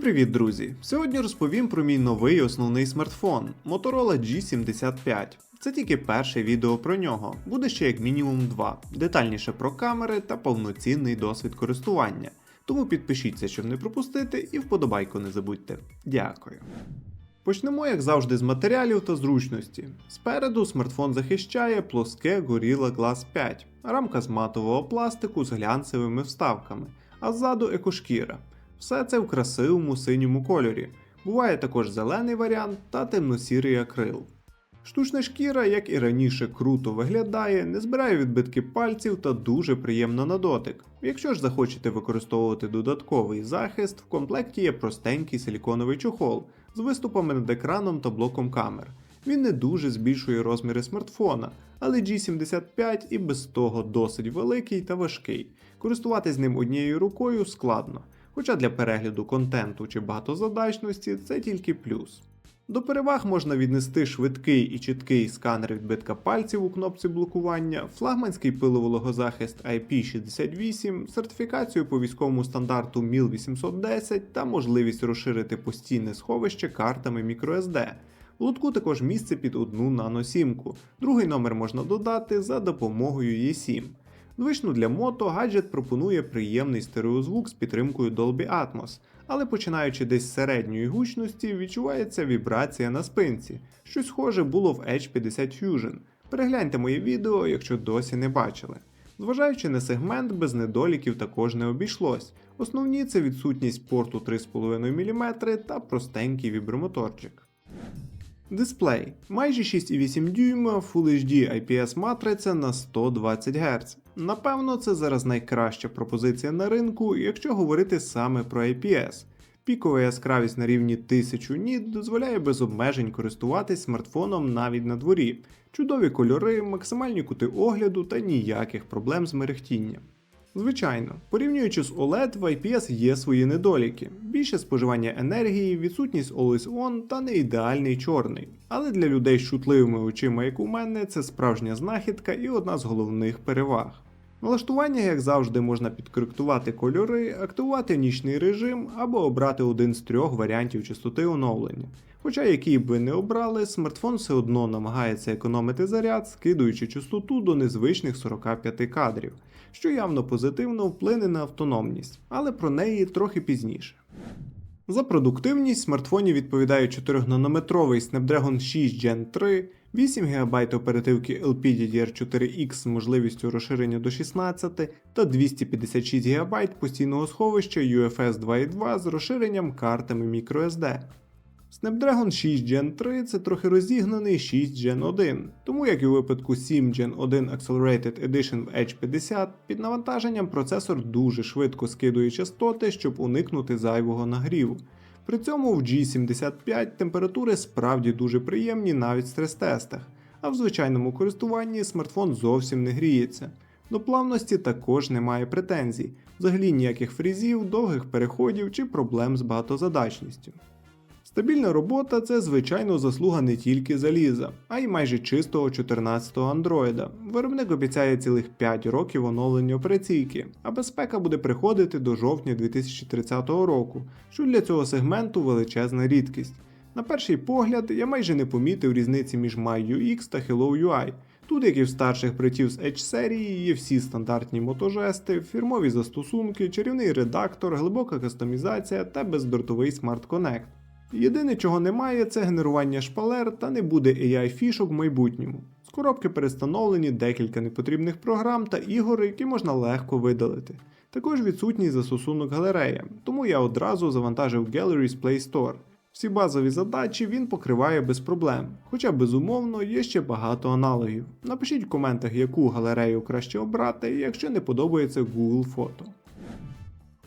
Привіт, друзі! Сьогодні розповім про мій новий основний смартфон Motorola G75. Це тільки перше відео про нього, буде ще як мінімум два. Детальніше про камери та повноцінний досвід користування. Тому підпишіться, щоб не пропустити, і вподобайку не забудьте. Дякую. Почнемо, як завжди, з матеріалів та зручності. Спереду смартфон захищає плоске Gorilla Glass 5, рамка з матового пластику з глянцевими вставками, а ззаду екошкіра. Все це в красивому синьому кольорі. Буває також зелений варіант та темно-сірий акрил. Штучна шкіра, як і раніше, круто виглядає, не збирає відбитки пальців та дуже приємно на дотик. Якщо ж захочете використовувати додатковий захист, в комплекті є простенький силіконовий чохол з виступами над екраном та блоком камер. Він не дуже збільшує розміри смартфона, але G75 і без того досить великий та важкий. Користуватись ним однією рукою складно, хоча для перегляду контенту чи багатозадачності це тільки плюс. До переваг можна віднести швидкий і чіткий сканер відбитка пальців у кнопці блокування, флагманський пиловологозахист IP68, сертифікацію по військовому стандарту MIL 810 та можливість розширити постійне сховище картами microSD. У лотку також місце під одну наносімку. Другий номер можна додати за допомогою E7. Звично для мото гаджет пропонує приємний стереозвук з підтримкою Dolby Atmos, але починаючи десь з середньої гучності, відчувається вібрація на спинці. Щось схоже було в Edge 50 Fusion. Перегляньте моє відео, якщо досі не бачили. Зважаючи на сегмент, без недоліків також не обійшлось. Основні це відсутність порту 3,5 мм та простенький вібромоторчик. Дисплей майже 6,8 дюйма Full HD IPS матриця на 120 Гц. Напевно, це зараз найкраща пропозиція на ринку, якщо говорити саме про IPS. Пікова яскравість на рівні 1000 ніт дозволяє без обмежень користуватись смартфоном навіть на дворі, чудові кольори, максимальні кути огляду та ніяких проблем з мерехтінням. Звичайно, порівнюючи з OLED, в IPS є свої недоліки: більше споживання енергії, відсутність Always On та не ідеальний чорний. Але для людей з чутливими очима, як у мене, це справжня знахідка і одна з головних переваг. Налаштування, як завжди, можна підкоректувати кольори, активувати нічний режим або обрати один з трьох варіантів частоти оновлення. Хоча який би не обрали, смартфон все одно намагається економити заряд, скидуючи частоту до незвичних 45 кадрів, що явно позитивно вплине на автономність, але про неї трохи пізніше. За продуктивність смартфоні відповідає 4-нанометровий Snapdragon 6 Gen 3, 8 ГБ оперативки LPDDR4X з можливістю розширення до 16 та 256 ГБ постійного сховища UFS 2.2 з розширенням картами microSD. Snapdragon 6 Gen 3 це трохи розігнаний 6 Gen 1, тому як і у випадку 7 Gen 1 Accelerated Edition в Edge 50, під навантаженням процесор дуже швидко скидує частоти, щоб уникнути зайвого нагріву. При цьому в G75 температури справді дуже приємні навіть в стрес-тестах, а в звичайному користуванні смартфон зовсім не гріється. До плавності також немає претензій, взагалі ніяких фрізів, довгих переходів чи проблем з багатозадачністю. Стабільна робота це звичайно заслуга не тільки заліза, а й майже чистого 14-го андроїда. Виробник обіцяє цілих 5 років оновлення операційки, а безпека буде приходити до жовтня 2030 року, що для цього сегменту величезна рідкість. На перший погляд, я майже не помітив різниці між MyUX та HelloUI. Тут, як і в старших братів з Edge серії, є всі стандартні мотожести, фірмові застосунки, чарівний редактор, глибока кастомізація та Smart Connect. Єдине, чого немає, це генерування шпалер та не буде AI фішок в майбутньому. З коробки перестановлені декілька непотрібних програм та ігор, які можна легко видалити. Також відсутній застосунок галерея, тому я одразу завантажив Gallery's Play Store. Всі базові задачі він покриває без проблем, хоча безумовно є ще багато аналогів. Напишіть в коментах, яку галерею краще обрати, якщо не подобається Google фото.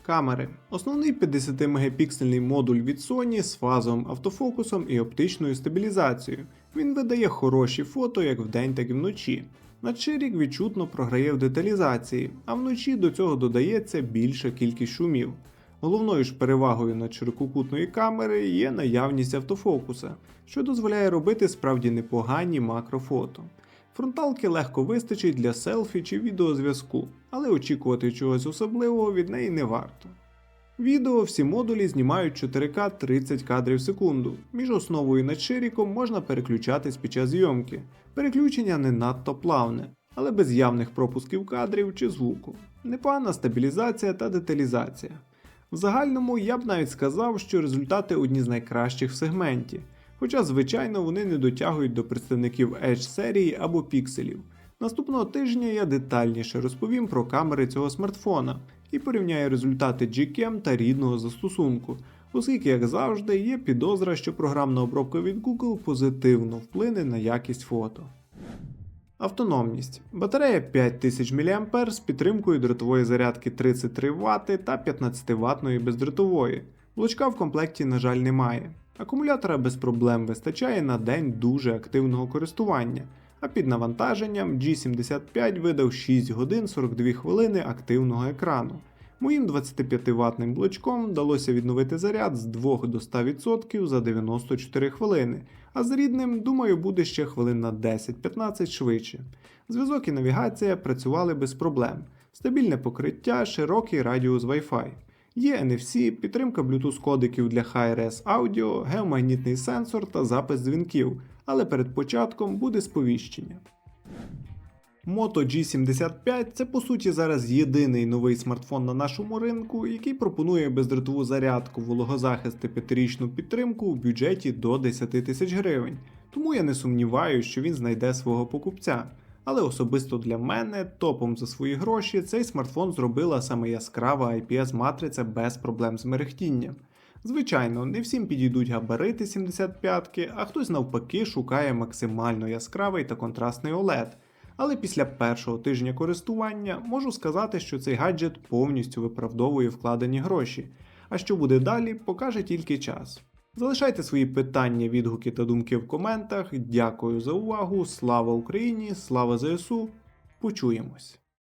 Камери. Основний 50-мегапіксельний модуль від Sony з фазовим автофокусом і оптичною стабілізацією. Він видає хороші фото як вдень, так і вночі. На чирік відчутно програє в деталізації, а вночі до цього додається більша кількість шумів. Головною ж перевагою над ширококутної камери є наявність автофокуса, що дозволяє робити справді непогані макрофото. Фронталки легко вистачить для селфі чи відеозв'язку, але очікувати чогось особливого від неї не варто. Відео всі модулі знімають 4К 30 кадрів в секунду. Між основою і надширіком можна переключатись під час зйомки. Переключення не надто плавне, але без явних пропусків кадрів чи звуку. Непогана стабілізація та деталізація. В загальному я б навіть сказав, що результати одні з найкращих в сегменті, хоча, звичайно, вони не дотягують до представників Edge серії або пікселів. Наступного тижня я детальніше розповім про камери цього смартфона і порівняю результати Gcam та рідного застосунку, оскільки, як завжди, є підозра, що програмна обробка від Google позитивно вплине на якість фото. Автономність. Батарея 5000 мА з підтримкою дротової зарядки 33 Вт та 15 ватної бездротової. Блочка в комплекті, на жаль, немає. Акумулятора без проблем вистачає на день дуже активного користування, а під навантаженням G75 видав 6 годин 42 хвилини активного екрану. Моїм 25 ватним блочком вдалося відновити заряд з 2 до 100% за 94 хвилини, а з рідним, думаю, буде ще хвилин на 10-15 швидше. Зв'язок і навігація працювали без проблем, стабільне покриття, широкий радіус Wi-Fi. Є NFC, підтримка Bluetooth кодиків для Hi-Res Audio, геомагнітний сенсор та запис дзвінків, але перед початком буде сповіщення. Moto G75 це по суті зараз єдиний новий смартфон на нашому ринку, який пропонує бездротову зарядку, вологозахист та п'ятирічну підтримку у бюджеті до 10 тисяч гривень. Тому я не сумніваюся, що він знайде свого покупця. Але особисто для мене топом за свої гроші цей смартфон зробила саме яскрава IPS-матриця без проблем з мерехтінням. Звичайно, не всім підійдуть габарити 75-ки, а хтось навпаки шукає максимально яскравий та контрастний OLED. Але після першого тижня користування можу сказати, що цей гаджет повністю виправдовує вкладені гроші. А що буде далі, покаже тільки час. Залишайте свої питання, відгуки та думки в коментах. Дякую за увагу. Слава Україні! Слава ЗСУ! Почуємось!